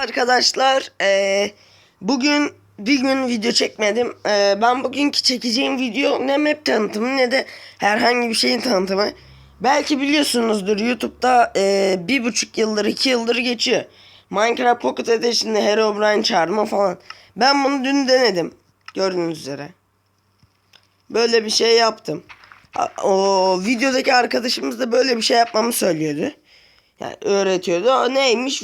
Arkadaşlar eee, bugün bir gün video çekmedim. Eee, ben bugünkü çekeceğim video ne map tanıtımı ne de herhangi bir şeyin tanıtımı. Belki biliyorsunuzdur YouTube'da eee, bir buçuk yıldır iki yıldır geçiyor. Minecraft Pocket Edition'da Herobrine çağırma falan. Ben bunu dün denedim. Gördüğünüz üzere. Böyle bir şey yaptım. O videodaki arkadaşımız da böyle bir şey yapmamı söylüyordu. Yani öğretiyordu. O neymiş?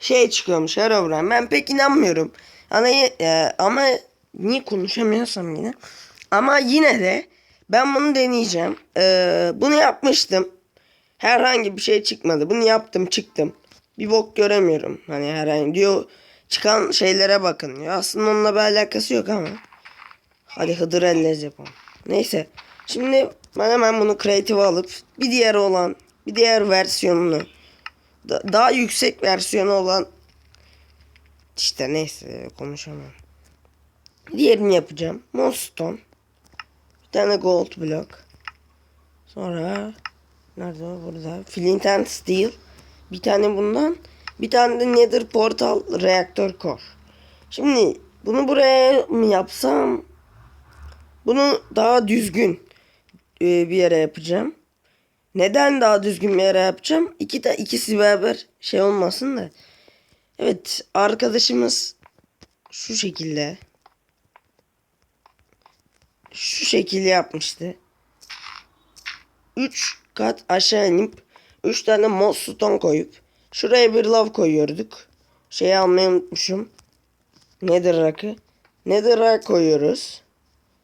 Şey çıkıyormuş Herobrine. Ben pek inanmıyorum. Hani, e, ama niye konuşamıyorsam yine. Ama yine de ben bunu deneyeceğim. E, bunu yapmıştım. Herhangi bir şey çıkmadı. Bunu yaptım çıktım. Bir bok göremiyorum. Hani herhangi diyor çıkan şeylere bakın diyor. Aslında onunla bir alakası yok ama. Hadi Hıdır ellez yapalım. Neyse. Şimdi ben hemen bunu Creative alıp bir diğer olan bir diğer versiyonunu da- daha yüksek versiyonu olan işte neyse konuşamam. Diğerini yapacağım. Monstone. Bir tane gold block. Sonra nerede o? Burada. Flint and Steel. Bir tane bundan. Bir tane de Nether Portal reaktör core. Şimdi bunu buraya mı yapsam? Bunu daha düzgün e, bir yere yapacağım. Neden daha düzgün bir yere yapacağım? İki de ikisi beraber şey olmasın da. Evet arkadaşımız şu şekilde şu şekilde yapmıştı. 3 kat aşağı inip 3 tane moss stone koyup şuraya bir lav koyuyorduk. Şeyi almayı unutmuşum. Nether rock'ı. Nether rock koyuyoruz.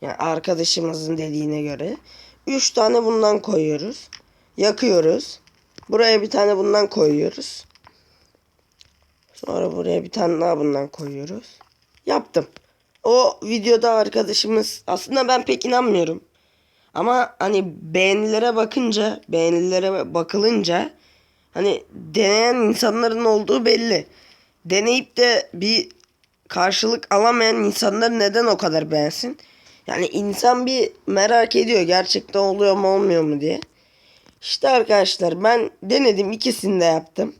Yani arkadaşımızın dediğine göre. 3 tane bundan koyuyoruz. Yakıyoruz. Buraya bir tane bundan koyuyoruz. Sonra buraya bir tane daha bundan koyuyoruz. Yaptım. O videoda arkadaşımız aslında ben pek inanmıyorum. Ama hani beğenilere bakınca, beğenilere bakılınca hani deneyen insanların olduğu belli. Deneyip de bir karşılık alamayan insanlar neden o kadar beğensin? Yani insan bir merak ediyor gerçekten oluyor mu olmuyor mu diye. İşte arkadaşlar ben denedim ikisini de yaptım.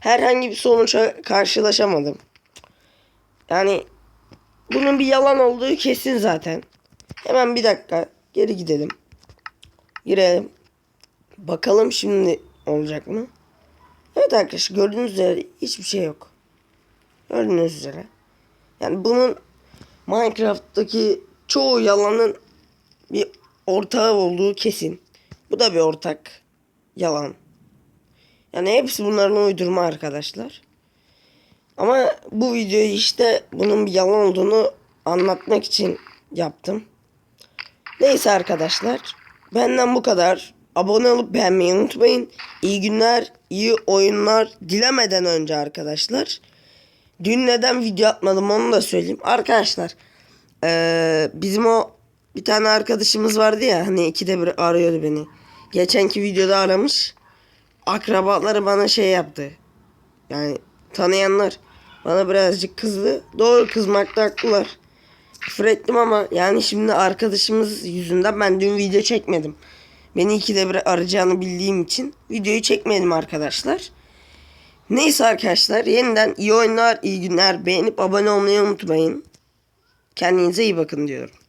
Herhangi bir sonuça karşılaşamadım. Yani bunun bir yalan olduğu kesin zaten. Hemen bir dakika geri gidelim. Girelim. Bakalım şimdi olacak mı? Evet arkadaşlar gördüğünüz üzere hiçbir şey yok. Gördüğünüz üzere. Yani bunun Minecraft'taki çoğu yalanın bir ortağı olduğu kesin. Bu da bir ortak yalan. Yani hepsi bunların uydurma arkadaşlar. Ama bu videoyu işte bunun bir yalan olduğunu anlatmak için yaptım. Neyse arkadaşlar. Benden bu kadar. Abone olup beğenmeyi unutmayın. İyi günler, iyi oyunlar dilemeden önce arkadaşlar. Dün neden video atmadım onu da söyleyeyim. Arkadaşlar eee, bizim o bir tane arkadaşımız vardı ya hani ikide bir arıyordu beni. Geçenki videoda aramış. Akrabaları bana şey yaptı. Yani tanıyanlar bana birazcık kızdı. Doğru kızmakta haklılar. Küfür ettim ama yani şimdi arkadaşımız yüzünden ben dün video çekmedim. Beni ikide bir arayacağını bildiğim için videoyu çekmedim arkadaşlar. Neyse arkadaşlar yeniden iyi oyunlar, iyi günler. Beğenip abone olmayı unutmayın. Kendinize iyi bakın diyorum.